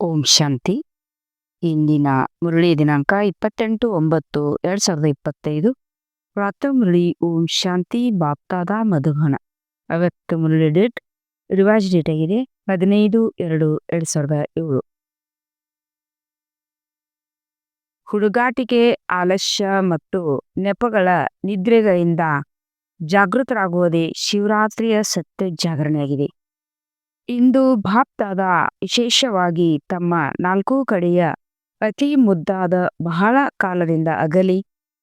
ಓಂ ಶಾಂತಿ. ಇಂದಿನ ಮುರಳಿ ದಿನಾಂಕ ಇಪ್ಪತ್ತೆಂಟು ಒಂಬತ್ತು ಎರಡು ಸಾವಿರದ ಇಪ್ಪತ್ತೈದು. ಪ್ರಾತಃ ಮುರಳಿ ಓಂ ಶಾಂತಿ ಬಾಪ್ತಾದ ಮಧುಬನ ಅವತ್ತು ಮುರಳಿ ಡೇಟ್ ರಿವಾಜ್ ಡೇಟ್ ಆಗಿದೆ ಹದಿನೈದು ಎರಡು ಎರಡು ಸಾವಿರದ ಏಳು. ಹುಡುಗಾಟಿಕೆ, ಆಲಸ್ಯ ಮತ್ತು ನೆಪಗಳ ನಿದ್ರೆಗಳಿಂದ ಜಾಗೃತರಾಗುವುದೇ ಶಿವರಾತ್ರಿಯ ಸತ್ಯ ಜಾಗರಣೆಯಾಗಿದೆ. ಇಂದು ಭಾಪ್ತಾದ ವಿಶೇಷವಾಗಿ ತಮ್ಮ ನಾಲ್ಕೂ ಕಡೆಯ ಅತಿ ಮುದ್ದಾದ ಬಹಳ ಕಾಲದಿಂದ ಅಗಲಿ,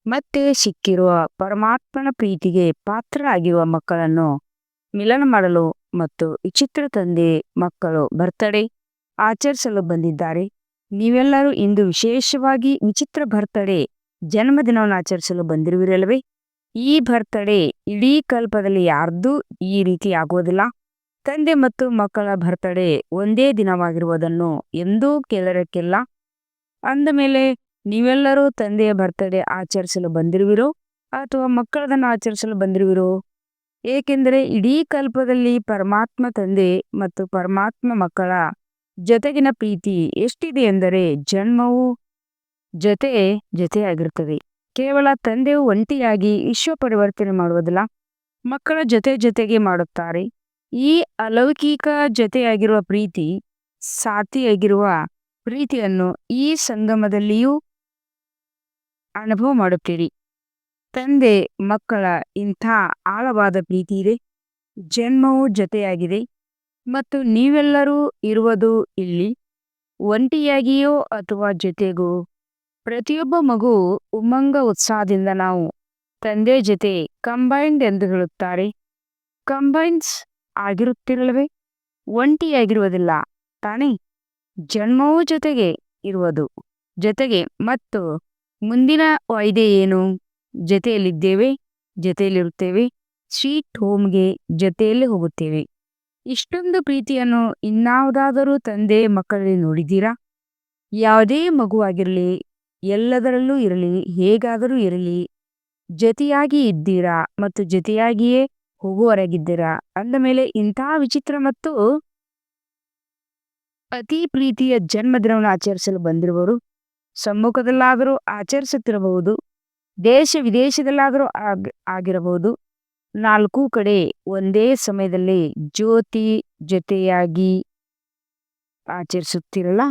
ಮತ್ತೆ ಸಿಕ್ಕಿರುವ ಪರಮಾತ್ಮನ ಪ್ರೀತಿಗೆ ಪಾತ್ರರಾಗಿರುವ ಮಕ್ಕಳನ್ನು ಮಿಲನ ಮಾಡಲು ಮತ್ತು ವಿಚಿತ್ರ ತಂದೆ ಮಕ್ಕಳು ಬರ್ತಡೇ ಆಚರಿಸಲು ಬಂದಿದ್ದಾರೆ. ನೀವೆಲ್ಲರೂ ಇಂದು ವಿಶೇಷವಾಗಿ ವಿಚಿತ್ರ ಬರ್ತಡೇ ಜನ್ಮದಿನವನ್ನು ಆಚರಿಸಲು ಬಂದಿರುವಿರಲ್ವೇ? ಈ ಬರ್ತಡೇ ಇಡೀ ಕಲ್ಪದಲ್ಲಿ ಯಾರ್ದೂ ಈ ರೀತಿ ಆಗುವುದಿಲ್ಲ. ತಂದೆ ಮತ್ತು ಮಕ್ಕಳ ಬರ್ತಡೇ ಒಂದೇ ದಿನವಾಗಿರುವುದನ್ನು ಎಂದೂ ಕೇಳರಕ್ಕಿಲ್ಲ. ಅಂದ ಮೇಲೆ, ನೀವೆಲ್ಲರೂ ತಂದೆಯ ಬರ್ತಡೇ ಆಚರಿಸಲು ಬಂದಿರುವಿರೋ ಅಥವಾ ಮಕ್ಕಳದನ್ನು ಆಚರಿಸಲು ಬಂದಿರುವಿರೋ? ಏಕೆಂದರೆ ಇಡೀ ಕಲ್ಪದಲ್ಲಿ ಪರಮಾತ್ಮ ತಂದೆ ಮತ್ತು ಪರಮಾತ್ಮ ಮಕ್ಕಳ ಜೊತೆಗಿನ ಪ್ರೀತಿ ಎಷ್ಟಿದೆ ಎಂದರೆ ಜನ್ಮವು ಜೊತೆ ಜೊತೆಯಾಗಿರುತ್ತದೆ. ಕೇವಲ ತಂದೆಯು ಒಂಟಿಯಾಗಿ ವಿಶ್ವ ಪರಿವರ್ತನೆ ಮಾಡುವುದಿಲ್ಲ, ಮಕ್ಕಳ ಜೊತೆ ಜೊತೆಗೆ ಮಾಡುತ್ತಾರೆ. ಈ ಅಲೌಕಿಕ ಜೊತೆಯಾಗಿರುವ ಪ್ರೀತಿ ಸಾತಿಯಾಗಿರುವ ಪ್ರೀತಿಯನ್ನು ಈ ಸಂಗಮದಲ್ಲಿಯೂ ಅನುಭವ ಮಾಡುತ್ತೀರಿ. ತಂದೆ, ಮಕ್ಕಳ ಇಂಥ ಆಳವಾದ ಪ್ರೀತಿ ಇದೆ. ಜನ್ಮವು ಜೊತೆಯಾಗಿದೆ. ಮತ್ತು ನೀವೆಲ್ಲರೂ ಇರುವುದು ಇಲ್ಲಿ. ಒಂಟಿಯಾಗಿಯೋ ಅಥವಾ ಜೊತೆಗೋ, ಪ್ರತಿಯೊಬ್ಬ ಮಗು ಉಮಂಗ ಉತ್ಸಾಹದಿಂದ ನಾವು ತಂದೆ ಜೊತೆ ಕಂಬೈನ್ಡ್ ಎಂದು ಹೇಳುತ್ತಾರೆ. ಕಂಬೈನ್ಸ್ ಆಗಿರುತ್ತಿರಲ್ವೇ? ಒಂಟಿಯಾಗಿರುವುದಿಲ್ಲ. ತಾನೇ, ಜನ್ಮವೂ ಜೊತೆಗೆ ಇರುವುದು. ಜೊತೆಗೆ ಮತ್ತು ಮುಂದಿನ ವಾಯ್ದೆ ಏನು? ಜೊತೆಯಲ್ಲಿದ್ದೇವೆ, ಜೊತೆಯಲ್ಲಿರುತ್ತೇವೆ. ಸ್ವೀಟ್ ಹೋಮ್ಗೆ ಜೊತೆಯಲ್ಲಿ ಹೋಗುತ್ತೇವೆ. ಇಷ್ಟೊಂದು ಪ್ರೀತಿಯನ್ನು ಇನ್ನಾವುದಾದರೂ ತಂದೆ ಮಕ್ಕಳಲ್ಲಿ ನೋಡಿದ್ದೀರಾ? ಯಾವುದೇ ಮಗುವಾಗಿರಲಿ ಎಲ್ಲದರಲ್ಲೂ ಇರಲಿ, ಹೇಗಾದರೂ ಇರಲಿ, ಜೊತೆಯಾಗಿ ಇದ್ದೀರಾ ಮತ್ತು ಜೊತೆಯಾಗಿಯೇ ಹೋಗುವವರಾಗಿದ್ದೀರಾ? ಅಂದ ಮೇಲೆ ಇಂತಹ ವಿಚಿತ್ರ ಮತ್ತು ಅತಿ ಪ್ರೀತಿಯ ಜನ್ಮದಿನವನ್ನು ಆಚರಿಸಲು ಬಂದಿರುವವರು ಸಮ್ಮುಖದಲ್ಲಾದರೂ ಆಚರಿಸುತ್ತಿರಬಹುದು, ದೇಶ ವಿದೇಶದಲ್ಲಾದರೂ ಆಗ್, ಆಗಿರಬಹುದು. ನಾಲ್ಕು ಕಡೆ ಒಂದೇ ಸಮಯದಲ್ಲಿ ಜ್ಯೋತಿ ಜೊತೆಯಾಗಿ ಆಚರಿಸುತ್ತಿರಲ್ಲ?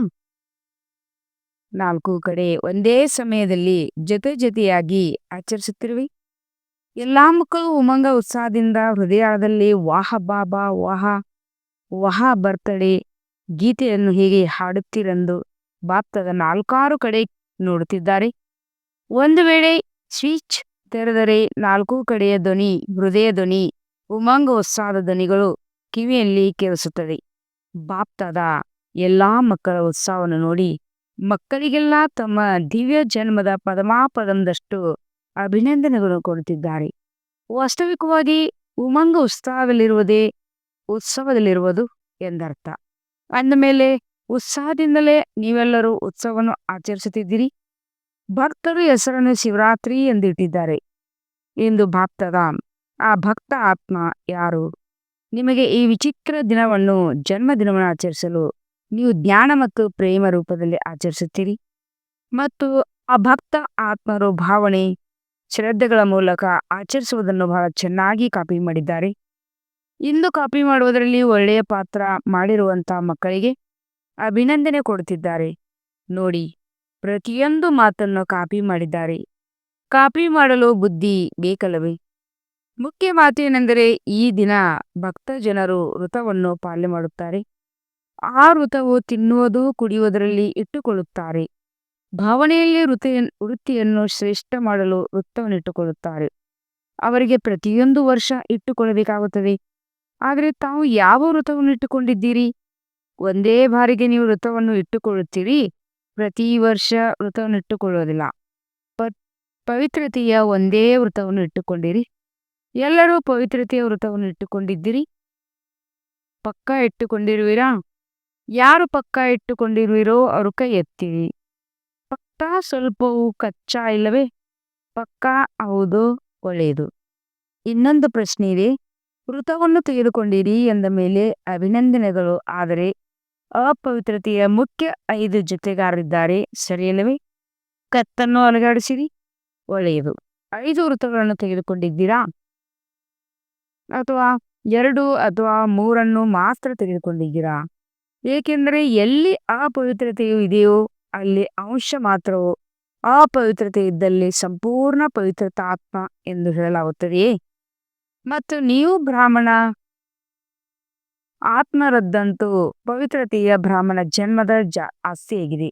ನಾಲ್ಕು ಕಡೆ ಒಂದೇ ಸಮಯದಲ್ಲಿ ಜೊತೆ ಜೊತೆಯಾಗಿ ಆಚರಿಸುತ್ತಿರುವಿ. ಎಲ್ಲಾ ಮಕ್ಕಳು ಉಮಂಗ ಉತ್ಸಾಹದಿಂದ ಹೃದಯದಲ್ಲಿ ವಾಹ ಬಾಬಾ ವಾಹ ವಾಹ ಬರ್ತಡೆ, ಗೀತೆಯನ್ನು ಹೇಗೆ ಹಾಡುತ್ತೀರೆಂದು ಬಾಪ್ತದ ನಾಲ್ಕಾರು ಕಡೆ ನೋಡುತ್ತಿದ್ದಾರೆ. ಒಂದು ವೇಳೆ ಸ್ವಿಚ್ ತೆರೆದರೆ ನಾಲ್ಕು ಕಡೆಯ ಧ್ವನಿ, ಹೃದಯ ಧ್ವನಿ, ಉಮಂಗ ಉತ್ಸಾಹದ ಧ್ವನಿಗಳು ಕಿವಿಯಲ್ಲಿ ಕೇಳಿಸುತ್ತದೆ ಬಾಪ್ತದ ಎಲ್ಲಾ ಮಕ್ಕಳ ಉತ್ಸಾಹವನ್ನು ನೋಡಿ ಮಕ್ಕಳಿಗೆಲ್ಲ ತಮ್ಮ ದಿವ್ಯ ಜನ್ಮದ ಪದಮಾಪದಂದಷ್ಟು ಅಭಿನಂದನೆಗಳು ಕೊಡುತ್ತಿದ್ದಾರೆ ವಾಸ್ತವಿಕವಾಗಿ ಉಮಂಗ ಉತ್ಸಾಹದಲ್ಲಿರುವುದೇ ಉತ್ಸವದಲ್ಲಿರುವುದು ಎಂದರ್ಥ. ಅಂದ ಮೇಲೆ ಉತ್ಸಾಹದಿಂದಲೇ ನೀವೆಲ್ಲರೂ ಉತ್ಸವವನ್ನು ಆಚರಿಸುತ್ತಿದ್ದೀರಿ. ಭಕ್ತರು ಹೆಸರನ್ನು ಶಿವರಾತ್ರಿ ಎಂದಿಟ್ಟಿದ್ದಾರೆ. ಎಂದು ಭಕ್ತದ ಆ ಭಕ್ತ ಆತ್ಮ ಯಾರು? ನಿಮಗೆ ಈ ವಿಚಿತ್ರ ದಿನವನ್ನು ಜನ್ಮದಿನವನ್ನು ಆಚರಿಸಲು ನೀವು ಜ್ಞಾನ ಮತ್ತು ಪ್ರೇಮ ರೂಪದಲ್ಲಿ ಆಚರಿಸುತ್ತೀರಿ. ಮತ್ತು ಆ ಭಕ್ತ ಆತ್ಮರು ಭಾವನೆ ಶ್ರದ್ಧೆಗಳ ಮೂಲಕ ಆಚರಿಸುವುದನ್ನು ಬಹಳ ಚೆನ್ನಾಗಿ ಕಾಪಿ ಮಾಡಿದ್ದಾರೆ. ಇಂದು ಕಾಪಿ ಮಾಡುವುದರಲ್ಲಿ ಒಳ್ಳೆಯ ಪಾತ್ರ ಮಾಡಿರುವಂತಹ ಮಕ್ಕಳಿಗೆ ಅಭಿನಂದನೆ ಕೊಡುತ್ತಿದ್ದಾರೆ. ನೋಡಿ, ಪ್ರತಿಯೊಂದು ಮಾತನ್ನು ಕಾಪಿ ಮಾಡಿದ್ದಾರೆ. ಕಾಪಿ ಮಾಡಲು ಬುದ್ಧಿ ಬೇಕಲ್ಲವೇ? ಮುಖ್ಯ ಮಾತೇನೆಂದರೆ ಈ ದಿನ ಭಕ್ತ ಜನರು ವೃತವನ್ನು ಪಾಲನೆ ಮಾಡುತ್ತಾರೆ. ಆ ವೃತವು ತಿನ್ನುವುದು, ಕುಡಿಯುವುದರಲ್ಲಿ ಇಟ್ಟುಕೊಳ್ಳುತ್ತಾರೆ. ಭಾವನೆಯಲ್ಲಿ ವೃತ್ತಿಯ ವೃತ್ತಿಯನ್ನು ಶ್ರೇಷ್ಠ ಮಾಡಲು ವೃತ್ತವನ್ನು ಇಟ್ಟುಕೊಳ್ಳುತ್ತಾರೆ ಅವರಿಗೆ ಪ್ರತಿಯೊಂದು ವರ್ಷ ಇಟ್ಟುಕೊಳ್ಳಬೇಕಾಗುತ್ತದೆ. ಆದರೆ ತಾವು ಯಾವ ವೃತ್ತವನ್ನು ಇಟ್ಟುಕೊಂಡಿದ್ದೀರಿ ಒಂದೇ ಬಾರಿಗೆ ನೀವು ವೃತ್ತವನ್ನು ಇಟ್ಟುಕೊಳ್ಳುತ್ತೀರಿ. ಪ್ರತಿ ವರ್ಷ ವೃತವನ್ನು ಇಟ್ಟುಕೊಳ್ಳುವುದಿಲ್ಲ ಪ ಪವಿತ್ರತೆಯ ಒಂದೇ ವೃತವನ್ನು ಇಟ್ಟುಕೊಂಡಿರಿ. ಎಲ್ಲರೂ ಪವಿತ್ರತೆಯ ವೃತವನ್ನು ಇಟ್ಟುಕೊಂಡಿದ್ದೀರಿ. ಪಕ್ಕ ಇಟ್ಟುಕೊಂಡಿರುವಿರಾ? ಯಾರು ಪಕ್ಕ ಇಟ್ಟುಕೊಂಡಿರುವಿರೋ ಅವರು ಕೈ ಎತ್ತಿರಿ ಸ್ವಲ್ಪವೂ ಕಚ್ಚಾ ಇಲ್ಲವೇ? ಪಕ್ಕಾ ಹೌದು, ಒಳ್ಳೆಯದು. ಇನ್ನೊಂದು ಪ್ರಶ್ನೆ ಇದೆ. ವೃತವನ್ನು ತೆಗೆದುಕೊಂಡಿರಿ ಎಂದ ಮೇಲೆ ಅಭಿನಂದನೆಗಳು. ಆದರೆ ಅಪವಿತ್ರತೆಯ ಮುಖ್ಯ ಐದು ಜೊತೆಗಾರರಿದ್ದಾರೆ. ಸರಿಯಲ್ಲವೇ? ಕತ್ತನ್ನು ಅಲುಗಾಡಿಸಿರಿ. ಒಳ್ಳೆಯದು. ಐದು ವೃತ್ತಗಳನ್ನು ತೆಗೆದುಕೊಂಡಿದ್ದೀರಾ? ಅಥವಾ ಎರಡು ಅಥವಾ ಮೂರನ್ನು ಮಾತ್ರ ತೆಗೆದುಕೊಂಡಿದ್ದೀರಾ? ಏಕೆಂದರೆ ಎಲ್ಲಿ ಅಪವಿತ್ರತೆಯು ಇದೆಯೋ ಅಲ್ಲಿ ಅಂಶ ಮಾತ್ರವು ಅಪವಿತ್ರತೆ ಇದ್ದಲ್ಲಿ ಸಂಪೂರ್ಣ ಪವಿತ್ರತಾತ್ಮ ಎಂದು ಹೇಳಲಾಗುತ್ತದೆಯೇ? ಮತ್ತು ನೀವು ಬ್ರಾಹ್ಮಣ ಆತ್ಮರದ್ದಂತೂ ಪವಿತ್ರತೆಯ ಬ್ರಾಹ್ಮಣ ಜನ್ಮದ ಜ ಆಸ್ತಿಯಾಗಿದೆ.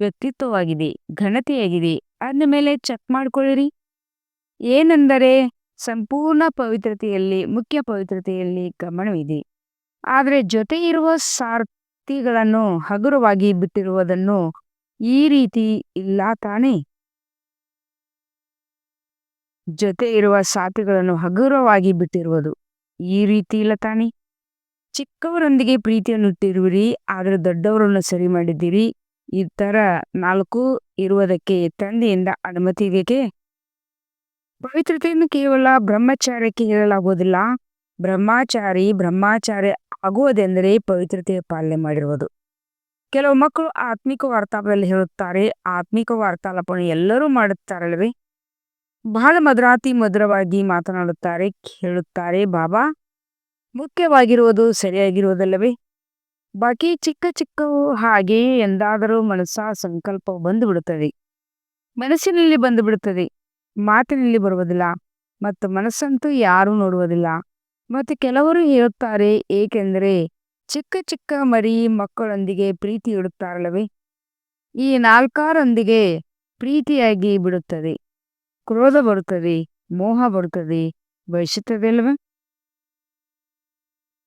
ವ್ಯಕ್ತಿತ್ವವಾಗಿದೆ, ಘನತೆಯಾಗಿದೆ. ಅಂದ ಮೇಲೆ ಚೆಕ್ ಮಾಡ್ಕೊಳ್ಳಿರಿ. ಏನೆಂದರೆ ಸಂಪೂರ್ಣ ಪವಿತ್ರತೆಯಲ್ಲಿ, ಮುಖ್ಯ ಪವಿತ್ರತೆಯಲ್ಲಿ ಗಮನವಿದೆ. ಆದರೆ ಜೊತೆ ಇರುವ ಸಾರ್ಥಿಗಳನ್ನು ಹಗುರವಾಗಿ ಬಿಟ್ಟಿರುವುದನ್ನು ಈ ರೀತಿ ಇಲ್ಲ ತಾನೇ. ಜೊತೆ ಇರುವ ಸಾಥಿಗಳನ್ನು ಹಗುರವಾಗಿ ಬಿಟ್ಟಿರುವುದು ಈ ರೀತಿ ಇಲ್ಲ ತಾನೇ. ಚಿಕ್ಕವರೊಂದಿಗೆ ಪ್ರೀತಿಯನ್ನು ಇಟ್ಟಿರುವಿರಿ, ಆದರೆ ದೊಡ್ಡವರನ್ನು ಸರಿ ಮಾಡಿದ್ದೀರಿ. ಈ ತರ ನಾಲ್ಕು ಇರುವುದಕ್ಕೆ ತಂದೆಯಿಂದ ಅನುಮತಿ ಇದೆಯೇ? ಪವಿತ್ರತೆಯನ್ನು ಕೇವಲ ಬ್ರಹ್ಮಚಾರ್ಯಕ್ಕೆ ಹೇಳಲಾಗುವುದಿಲ್ಲ. ಬ್ರಹ್ಮಚಾರಿ ಬ್ರಹ್ಮಚಾರಿ ಆಗುವುದೆಂದರೆ ಪವಿತ್ರತೆಯ ಪಾಲನೆ ಮಾಡಿರುವುದು. ಕೆಲವು ಮಕ್ಕಳು ಆತ್ಮಿಕ ವಾರ್ತಾಪದಲ್ಲಿ ಹೇಳುತ್ತಾರೆ, ಆತ್ಮಿಕ ವಾರ್ತಾಲಾಪನೆ ಎಲ್ಲರೂ ಮಾಡುತ್ತಾರಲ್ವೇ ಬಹಳ ಮಧುರಾತಿ ಮಧುರವಾಗಿ ಮಾತನಾಡುತ್ತಾರೆ ಹೇಳುತ್ತಾರೆ ಬಾಬಾ, ಮುಖ್ಯವಾಗಿರುವುದು ಸರಿಯಾಗಿರುವುದಲ್ಲವೇ? ಬಾಕಿ ಚಿಕ್ಕ ಚಿಕ್ಕವು ಹಾಗೆಯೇ ಎಂದಾದರೂ ಮನಸ್ಸ ಸಂಕಲ್ಪ ಬಂದು ಬಿಡುತ್ತದೆ ಮನಸ್ಸಿನಲ್ಲಿ ಬಂದು ಬಿಡುತ್ತದೆ ಮಾತಿನಲ್ಲಿ ಬರುವುದಿಲ್ಲ. ಮತ್ತು ಮನಸ್ಸಂತೂ ಯಾರೂ ನೋಡುವುದಿಲ್ಲ. ಮತ್ತು ಕೆಲವರು ಹೇಳುತ್ತಾರೆ, ಏಕೆಂದರೆ ಚಿಕ್ಕ ಚಿಕ್ಕ ಮರಿ ಮಕ್ಕಳೊಂದಿಗೆ ಪ್ರೀತಿ ಇಡುತ್ತಾರಲ್ಲವೇ? ಈ ನಾಲ್ಕಾರೊಂದಿಗೆ ಪ್ರೀತಿಯಾಗಿ ಬಿಡುತ್ತದೆ. ಕ್ರೋಧ ಬರುತ್ತದೆ, ಮೋಹ ಬರುತ್ತದೆ ಬಯಸುತ್ತದೆ ಅಲ್ವ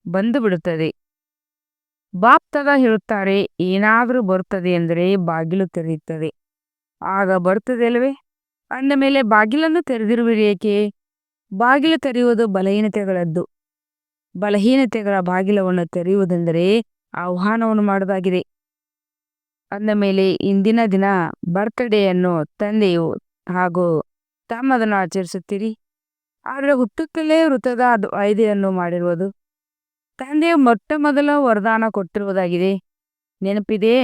ಬಂದು ಬಿಡುತ್ತದೆ. ಬಾಪ್ತದ ಹೇಳುತ್ತಾರೆ, ಏನಾದರೂ ಬರುತ್ತದೆ ಎಂದರೆ ಬಾಗಿಲು ತೆರೆಯುತ್ತದೆ. ಆಗ ಬರುತ್ತದೆ ಅಲ್ವೇ ಅಂದ ಮೇಲೆ ಬಾಗಿಲನ್ನು ತೆರೆದಿರುವ ಬಾಗಿಲು ತೆರೆಯುವುದು ಬಲಹೀನತೆಗಳದ್ದು. ಬಲಹೀನತೆಗಳ ಬಾಗಿಲವನ್ನು ತೆರೆಯುವುದೆಂದರೆ ಆಹ್ವಾನವನ್ನು ಮಾಡುವುದಾಗಿದೆ. ಅಂದ ಮೇಲೆ ಇಂದಿನ ದಿನ ಬರ್ತ್ಡೇಯನ್ನು ತಂದೆಯು ಹಾಗೂ ತಮ್ಮದನ್ನು ಆಚರಿಸುತ್ತೀರಿ? ಆದರೆ ಹುಟ್ಟುತ್ತಲೇ ವೃತ್ತದ ಐದೆಯನ್ನು ಮಾಡಿರುವುದು. ತಂದೆಯು ಮೊಟ್ಟ ಮೊದಲ ವರದಾನ ಕೊಟ್ಟಿರುವುದಾಗಿದೆ. ನೆನಪಿದೆಯೇ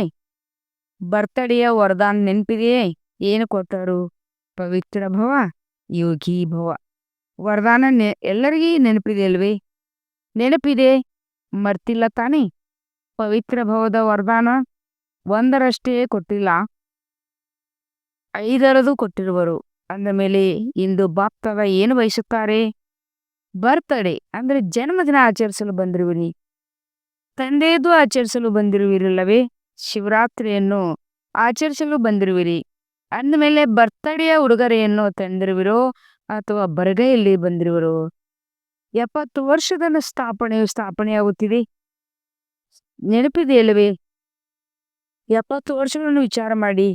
ಬರ್ತಡೆಯ ವರದಾನ ನೆನಪಿದೆಯೇ? ಏನು ಕೊಟ್ಟರು? ಪವಿತ್ರ ಭವ, ಯೋಗಿ ಭವ. ವರದಾನ ನೆ, ಎಲ್ಲರಿಗೂ ನೆನಪಿದೆ ಅಲ್ವೇ ನೆನಪಿದೆ? ಮರ್ತಿಲ್ಲ ತಾನೇ? ಪವಿತ್ರ ಭವದ ವರದಾನ ಒಂದರಷ್ಟೇ ಕೊಟ್ಟಿಲ್ಲ. ಐದರದು ಕೊಟ್ಟಿರುವರು. ಅಂದ ಮೇಲೆ ಇಂದು ಬಾಪ್ತದ ಏನು ಬಯಸುತ್ತಾರೆ? ಬರ್ತಡೆ, ಅಂದ್ರೆ ಜನ್ಮದಿನ ಆಚರಿಸಲು ಬಂದಿರುವಿರಿ. ತಂದೆಯದು ಆಚರಿಸಲು ಬಂದಿರುವಿರಲ್ಲವೇ? ಶಿವರಾತ್ರಿಯನ್ನು ಆಚರಿಸಲು ಬಂದಿರುವಿರಿ. ಅಂದಮೇಲೆ ಬರ್ತಡೆಯ ಉಡುಗೊರೆಯನ್ನು ತಂದಿರುವಿರೋ ಅಥವಾ ಬರಗೈಯಲ್ಲಿ ಬಂದಿರುವರು? ಎಪ್ಪತ್ತು ವರ್ಷದ ಸ್ಥಾಪನೆಯು ಸ್ಥಾಪನೆಯಾಗುತ್ತಿದೆ. ನೆನಪಿದೆಯಲ್ಲವೇ? ಎಪ್ಪತ್ತು ವರ್ಷಗಳನ್ನು ವಿಚಾರ ಮಾಡಿ.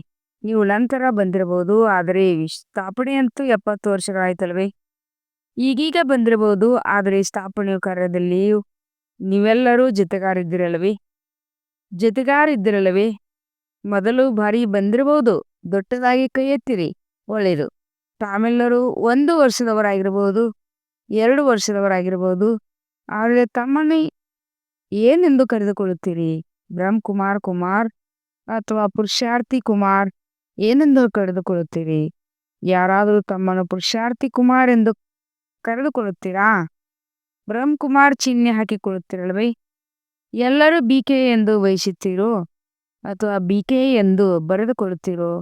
ನೀವು ನಂತರ ಬಂದಿರಬಹುದು, ಆದರೆ ಸ್ಥಾಪನೆ ಅಂತೂ ಎಪ್ಪತ್ತು ವರ್ಷಗಳಾಯ್ತಲ್ವೇ ಈಗೀಗ ಬಂದಿರಬಹುದು, ಆದರೆ ಸ್ಥಾಪನೆಯ ಕಾರ್ಯದಲ್ಲಿ ನೀವೆಲ್ಲರೂ ಜೊತೆಗಾರಿದ್ದಿರಲ್ಲವೇ? ಜೊತೆಗಾರಿದ್ದಿರಲ್ಲವೇ? ಮೊದಲು ಬಾರಿ ಬಂದಿರಬಹುದು, ದೊಡ್ಡದಾಗಿ ಕೈ ಎತ್ತಿರಿ ಒಳ್ಳೆಯದು. ತಾವೆಲ್ಲರೂ ಒಂದು ವರ್ಷದವರಾಗಿರ್ಬೋದು ಎರಡು ವರ್ಷದವರಾಗಿರ್ಬೋದು. ಆದರೆ ತಮ್ಮನ್ನು ಏನೆಂದು ಕರೆದುಕೊಳ್ಳುತ್ತೀರಿ? ಬ್ರಹ್ಮ ಕುಮಾರ್ ಕುಮಾರ್ ಅಥವಾ ಪುರುಷಾರ್ಥಿ ಕುಮಾರ್ ಏನೆಂದು ಕರೆದುಕೊಳ್ಳುತ್ತೀರಿ? ಯಾರಾದರೂ ತಮ್ಮನ್ನು ಪುರುಷಾರ್ಥಿ ಕುಮಾರ್ ಎಂದು ಕರೆದುಕೊಳ್ಳುತ್ತೀರಾ? ಬ್ರಹ್ಮ ಕುಮಾರ್ ಚಿಹ್ನೆ ಹಾಕಿಕೊಳ್ಳುತ್ತೀರಲ್ವೇ? ಎಲ್ಲರೂ ಬಿ ಕೆ ಎಂದು ಬಯಸುತ್ತೀರೋ ಅಥವಾ ಬಿ ಕೆ ಎಂದು ಬರೆದುಕೊಳ್ಳುತ್ತೀರೋ?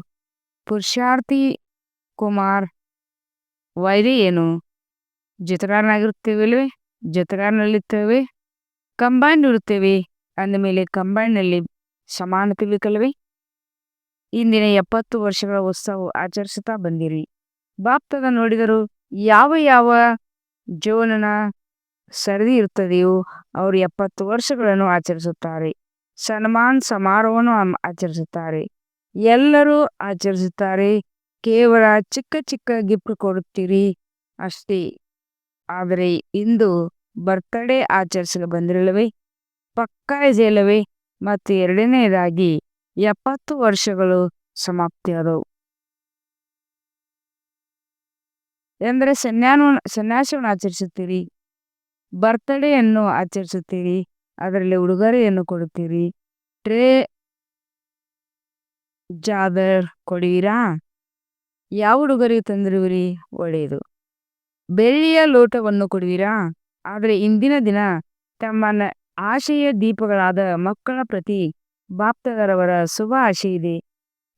ಪುರುಷಾರ್ಥಿ ಕುಮಾರ್ ವೈರಿ ಏನು? ಜೊತೆಗಾರನಾಗಿರುತ್ತೇವಲ್ವೇ ಜೊತೆಗಾರನಲ್ಲಿರ್ತೇವೆ. ಕಂಬೈನ್ ಇರುತ್ತೇವೆ ಅಂದಮೇಲೆ ಕಂಬೈನ್ನಲ್ಲಿ ಸಮಾನತೆ ಬೇಕಲ್ವೇ? ಇಂದಿನ ಎಪ್ಪತ್ತು ವರ್ಷಗಳ ಉತ್ಸವ ಆಚರಿಸುತ್ತಾ ಬಂದಿರಿ. ಬಾಪ್ತದ ನೋಡಿದರು ಯಾವ ಯಾವ ಜೋನನ ಸರದಿ ಇರ್ತದೆಯೋ ಅವರು ಎಪ್ಪತ್ತು ವರ್ಷಗಳನ್ನು ಆಚರಿಸುತ್ತಾರೆ. ಸನ್ಮಾನ್ ಸಮಾರೋಹವನ್ನು ಆಚರಿಸುತ್ತಾರೆ. ಎಲ್ಲರೂ ಆಚರಿಸುತ್ತಾರೆ. ಕೇವಲ ಚಿಕ್ಕ ಚಿಕ್ಕ ಗಿಫ್ಟ್ ಕೊಡುತ್ತೀರಿ. ಅಷ್ಟೇ. ಆದರೆ ಇಂದು ಬರ್ತಡೇ ಆಚರಿಸಲು ಬಂದಿರಲಿವೆ? ಪಕ್ಕಾ ಇದೆಯಲ್ಲವೇ? ಮತ್ತು ಎರಡನೆಯದಾಗಿ, ಎಪ್ಪತ್ತು ವರ್ಷಗಳು ಸಮಾಪ್ತಿಯಾದವು. ಎಂದರೆ ಸನ್ಯಾನ ಸನ್ಯಾಸವನ್ನು ಆಚರಿಸುತ್ತೀರಿ, ಬರ್ತ್ಡೇಯನ್ನು ಆಚರಿಸುತ್ತೀರಿ, ಅದರಲ್ಲಿ ಉಡುಗೊರೆಯನ್ನು ಕೊಡುತ್ತೀರಿ. ಟ್ರೇ, ಜಾದರ್ ಕೊಡುವಿರಾ ಯಾವ ಉಡುಗೊರೆ ತಂದಿರುವಿರಿ? ಒಳ್ಳೆಯದು. ಬೆಳ್ಳಿಯ ಲೋಟವನ್ನು ಕೊಡುವಿರಾ? ಆದರೆ ಇಂದಿನ ದಿನ ತಮ್ಮ ಆಶೆಯ ದೀಪಗಳಾದ ಮಕ್ಕಳ ಪ್ರತಿ ಬಾಪ್ತದರವರ ಶುಭ ಆಶೆ ಇದೆ.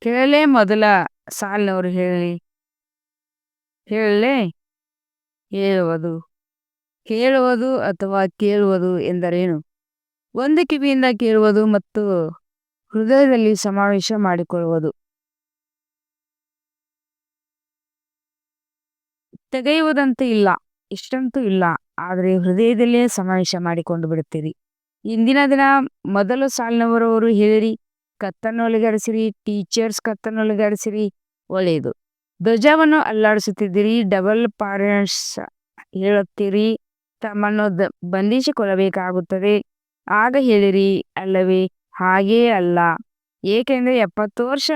ಕೇಳಲೇ ಮೊದಲ ಸಾಲಿನವರು ಹೇಳಿ. ಹೇಳಲೇ ಹೇಳುವುದು. ಕೇಳುವುದು ಅಥವಾ ಕೇಳುವುದು ಎಂದರೇನು? ಒಂದು ಕಿವಿಯಿಂದ ಕೇಳುವುದು ಮತ್ತು ಹೃದಯದಲ್ಲಿ ಸಮಾವೇಶ ಮಾಡಿಕೊಳ್ಳುವುದು. ತೆಗೆಯುವುದಂತೂ ಇಲ್ಲ, ಇಷ್ಟಂತೂ ಇಲ್ಲ. ಆದರೆ ಹೃದಯದಲ್ಲೇ ಸಮಾವೇಶ ಮಾಡಿಕೊಂಡು ಬಿಡುತ್ತೀರಿ. ಇಂದಿನ ದಿನ ಮೊದಲು ಸಾಲಿನವರವರು ಹೇಳಿರಿ ಕತ್ತನ್ನೊಳಗಾಡಿಸಿರಿ ಟೀಚರ್ಸ್ ಕತ್ತನ್ನೊಳಗಾಡಿಸಿರಿ ಒಳ್ಳೆಯದು. ಧ್ವಜವನ್ನು ಅಲ್ಲಾಡಿಸುತ್ತಿದ್ದೀರಿ ಡಬಲ್ ಪಾರೆಂಟ್ಸ್ ಹೇಳುತ್ತೀರಿ, ತಮ್ಮನ್ನು ದ, ಬಂಧಿಸಿಕೊಳ್ಳಬೇಕಾಗುತ್ತದೆ. ಆಗ ಹೇಳಿರಿ, ಅಲ್ಲವೇ, ಹಾಗೇ ಅಲ್ಲ. ಏಕೆಂದರೆ ಎಪ್ಪತ್ತು ವರ್ಷ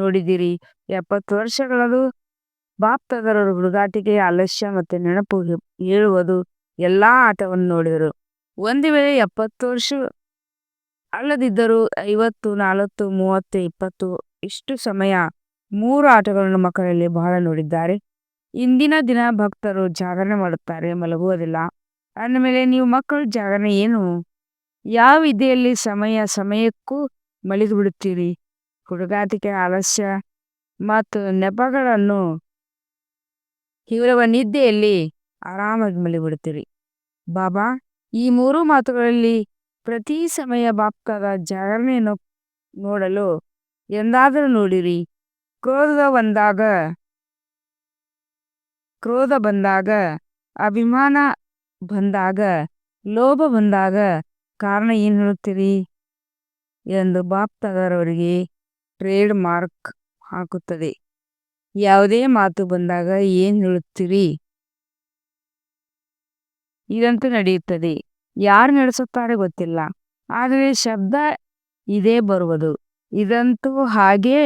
ನೋಡಿದಿರಿ ಎಪ್ಪತ್ತು ವರ್ಷಗಳದು ಬಾಪ್ತದರ ಹುಡುಗಾಟಿಗೆ ಆಲಸ್ಯ ಮತ್ತು ನೆನಪು ಹೇಳುವುದು ಎಲ್ಲ ಆಟವನ್ನು ನೋಡಿದರು. ಒಂದು ವೇಳೆ ಎಪ್ಪತ್ತು ವರ್ಷ ಅಲ್ಲದಿದ್ದರೂ ಐವತ್ತು, ನಲವತ್ತು, ಮೂವತ್ತು, ಇಪ್ಪತ್ತು ಇಷ್ಟು ಸಮಯ ಮೂರು ಆಟಗಳನ್ನು ಮಕ್ಕಳಲ್ಲಿ ಬಹಳ ನೋಡಿದ್ದಾರೆ. ಇಂದಿನ ದಿನ ಭಕ್ತರು ಜಾಗರಣೆ ಮಾಡುತ್ತಾರೆ ಮಲಗುವುದಿಲ್ಲ ಅಂದಮೇಲೆ ನೀವು ಮಕ್ಕಳು ಜಾಗರಣೆ ಏನು? ಯಾವ ವಿದ್ಯೆಯಲ್ಲಿ ಸಮಯ, ಸಮಯಕ್ಕೂ ಮಲಗಿಬಿಡುತ್ತೀರಿ? ಹುಡುಗಾಟಿಕೆ ಆಲಸ್ಯ ಮತ್ತು ನೆಪಗಳನ್ನು ಇರುವ ನಿದ್ದೆಯಲ್ಲಿ ಆರಾಮಾಗಿ ಮಲಗಿಬಿಡ್ತೀರಿ. ಬಾಬಾ, ಈ ಮೂರು ಮಾತುಗಳಲ್ಲಿ ಪ್ರತಿ ಸಮಯ ಬಾಪ್ತಾದ ಜಾಗರಣೆಯನ್ನು ನೋಡಲು ಎಂದಾದರೂ ನೋಡಿರಿ. ಕ್ರೋಧ ಬಂದಾಗ ಕ್ರೋಧ ಬಂದಾಗ, ಅಭಿಮಾನ ಬಂದಾಗ, ಲೋಭ ಬಂದಾಗ ಕಾರಣ ಏನು ಹೇಳುತ್ತೀರಿ? ಎಂದು ಬಾಪ್ತಾದರವರಿಗೆ ಟ್ರೇಡ್ ಮಾರ್ಕ್ ಹಾಕುತ್ತದೆ. ಯಾವುದೇ ಮಾತು ಬಂದಾಗ ಏನು ಹೇಳುತ್ತೀರಿ? ಇದಂತೂ ನಡೆಯುತ್ತದೆ. ಯಾರು ನಡೆಸುತ್ತಾರೆ ಗೊತ್ತಿಲ್ಲ. ಆದರೆ ಶಬ್ದ ಇದೇ ಬರುವುದು. ಇದಂತೂ ಹಾಗೆ?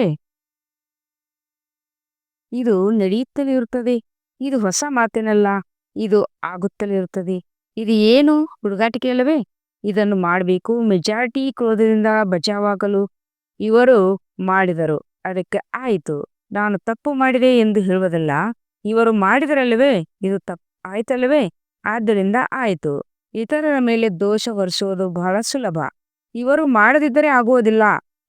ಇದು ನಡೆಯುತ್ತಲೇ ಇರುತ್ತದೆ. ಇದು ಹೊಸ ಮಾತಿನಲ್ಲ. ಇದು ಆಗುತ್ತಲೇ ಇರುತ್ತದೆ. ಇದು ಏನು? ಹುಡುಗಾಟಿಕೆ ಅಲ್ಲವೇ? ಇದನ್ನು ಮಾಡಬೇಕು. ಮೆಜಾರಿಟಿ ಕ್ರೋಧದಿಂದ ಬಚಾವಾಗಲು ಇವರು ಮಾಡಿದರು. ಅದಕ್ಕೆ ಆಯಿತು. ನಾನು ತಪ್ಪು ಮಾಡಿದೆ ಎಂದು ಹೇಳುವುದಲ್ಲ, ಇವರು ಮಾಡಿದರಲ್ಲವೇ? ಇದು ತಪ್ಪು, ಆಯ್ತಲ್ಲವೇ? ಆದ್ದರಿಂದ ಆಯಿತು. ಇತರರ ಮೇಲೆ ದೋಷ ಹೊರಿಸುವುದು ಬಹಳ ಸುಲಭ. ಇವರು ಮಾಡದಿದ್ದರೆ ಆಗುವುದಿಲ್ಲ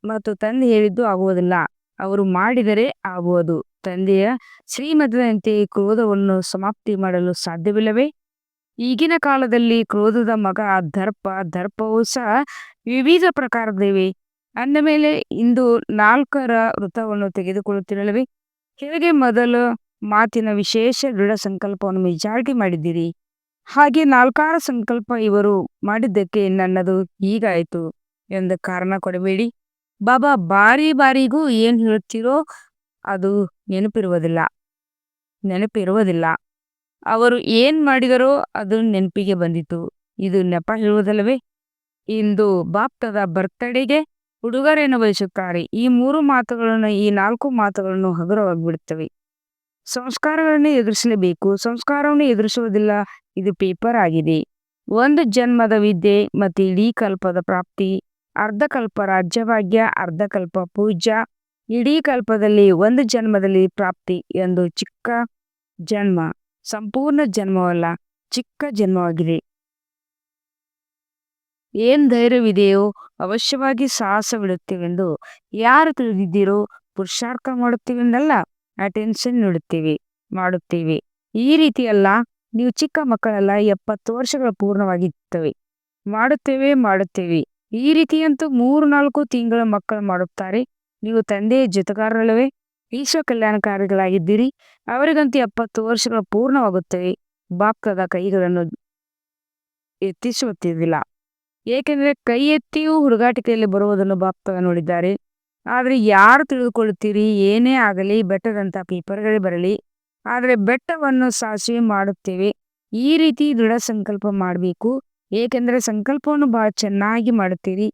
ಮತ್ತು ತಂದೆ ಹೇಳಿದ್ದು ಆಗುವುದಿಲ್ಲ. ಅವರು ಮಾಡಿದರೆ ಆಗುವುದು. ತಂದೆಯ ಶ್ರೀಮತದಂತೆ ಕ್ರೋಧವನ್ನು ಸಮಾಪ್ತಿ ಮಾಡಲು ಸಾಧ್ಯವಿಲ್ಲವೇ? ಈಗಿನ ಕಾಲದಲ್ಲಿ ಕ್ರೋಧದ ಮಗ ದರ್ಪ, ದರ್ಪವೂ ಸಹ ವಿವಿಧ ಪ್ರಕಾರದಿವೆ ಅಂದ ಮೇಲೆ ಇಂದು ನಾಲ್ಕರ ವೃತ್ತವನ್ನು ತೆಗೆದುಕೊಳ್ಳುತ್ತಿರಲಿವೆ? ಹೇಗೆ ಮೊದಲು ಮಾತಿನ ವಿಶೇಷ ದೃಢ ಸಂಕಲ್ಪವನ್ನು ಮೆಜಾರಿಟಿ ಮಾಡಿದ್ದೀರಿ? ಹಾಗೆ ನಾಲ್ಕಾರ ಸಂಕಲ್ಪ ಇವರು ಮಾಡಿದ್ದಕ್ಕೆ ನನ್ನದು ಹೀಗಾಯಿತು ಎಂದು ಕಾರಣ ಕೊಡಬೇಡಿ. ಬಾಬಾ, ಬಾರಿ ಬಾರಿಗೂ ಏನು ಹೇಳುತ್ತೀರೋ ಅದು ನೆನಪಿರುವುದಿಲ್ಲ. ನೆನಪಿರುವುದಿಲ್ಲ. ಅವರು ಏನು ಮಾಡಿದರೋ ಅದು ನೆನಪಿಗೆ ಬಂದಿತು. ಇದು ನೆಪ ಹೇಳುವುದಲ್ಲವೇ? ಇಂದು ಬಾಪ್ತದ ಬರ್ತಡೆಗೆ ಉಡುಗೊರೆಯನ್ನು ಬಯಸುತ್ತಾರೆ. ಈ ಮೂರು ಮಾತುಗಳನ್ನು, ಈ ನಾಲ್ಕು ಮಾತುಗಳನ್ನು ಹಗುರವಾಗಿಬಿಡುತ್ತವೆ. ಸಂಸ್ಕಾರಗಳನ್ನು ಎದುರಿಸಲೇಬೇಕು. ಸಂಸ್ಕಾರವನ್ನು ಎದುರಿಸುವುದಿಲ್ಲ, ಇದು ಪೇಪರ್ ಆಗಿದೆ. ಒಂದು ಜನ್ಮದ ವಿದ್ಯೆ ಮತ್ತು ಇಡೀ ಕಲ್ಪದ ಪ್ರಾಪ್ತಿ ಅರ್ಧಕಲ್ಪ ರಾಜ್ಯಭಾಗ್ಯ ಅರ್ಧಕಲ್ಪ ಪೂಜಾ ಇಡೀ ಕಲ್ಪದಲ್ಲಿ ಒಂದು ಜನ್ಮದಲ್ಲಿ ಪ್ರಾಪ್ತಿ ಎಂದು ಚಿಕ್ಕ ಜನ್ಮ, ಸಂಪೂರ್ಣ ಜನ್ಮವಲ್ಲ, ಚಿಕ್ಕ ಜನ್ಮವಾಗಿದೆ. ಏನ್ ಧೈರ್ಯವಿದೆಯೋ ಅವಶ್ಯವಾಗಿ ಸಾಹಸವಿಡುತ್ತೇವೆಂದು ಯಾರು ತಿಳಿದಿದ್ದೀರೋ ಪುರುಷಾರ್ಥ ಮಾಡುತ್ತೇವೆಂದಲ್ಲ ಅಟೆನ್ಷನ್ ನೀಡುತ್ತೇವೆ, ಮಾಡುತ್ತೇವೆ. ಈ ರೀತಿಯಲ್ಲ ನೀವು ಚಿಕ್ಕ ಮಕ್ಕಳೆಲ್ಲ ಎಪ್ಪತ್ತು ವರ್ಷಗಳ ಪೂರ್ಣವಾಗಿರ್ತವೆ. ಮಾಡುತ್ತೇವೆ ಮಾಡುತ್ತೇವೆ. ಈ ರೀತಿಯಂತೂ ಮೂರು, ನಾಲ್ಕು ತಿಂಗಳ ಮಕ್ಕಳು ಮಾಡುತ್ತಾರೆ. ನೀವು ತಂದೆಯ ಜೊತೆಗಾರರಲ್ಲವೇ ವಿಶ್ವ ಕಲ್ಯಾಣಕಾರಿಗಳಾಗಿದ್ದೀರಿ. ಅವರಿಗಂತೂ ಎಪ್ಪತ್ತು ವರ್ಷಗಳು ಪೂರ್ಣವಾಗುತ್ತವೆ. ಬಾಪ್ತದ ಕೈಗಳನ್ನು ಎತ್ತಿಸುತ್ತಿದ್ದಿಲ್ಲ ಏಕೆಂದರೆ ಕೈ ಎತ್ತಿಯೂ ಹುಡುಗಾಟಿಕೆಯಲ್ಲಿ ಬರುವುದನ್ನು ಬಾಪ್ತವ ನೋಡಿದ್ದಾರೆ. ಆದರೆ ಯಾರು ತಿಳಿದುಕೊಳ್ಳುತ್ತೀರಿ? ಏನೇ ಆಗಲಿ, ಬೆಟ್ಟದಂಥ ಪೇಪರ್ಗಳೇ ಬರಲಿ. ಆದರೆ ಬೆಟ್ಟವನ್ನು ಸಾಸಿವೆ ಮಾಡುತ್ತೇವೆ. ಈ ರೀತಿ ದೃಢ ಸಂಕಲ್ಪ ಮಾಡಬೇಕು. ಏಕೆಂದರೆ ಸಂಕಲ್ಪವನ್ನು ಬಹಳ ಚೆನ್ನಾಗಿ ಮಾಡುತ್ತೀರಿ.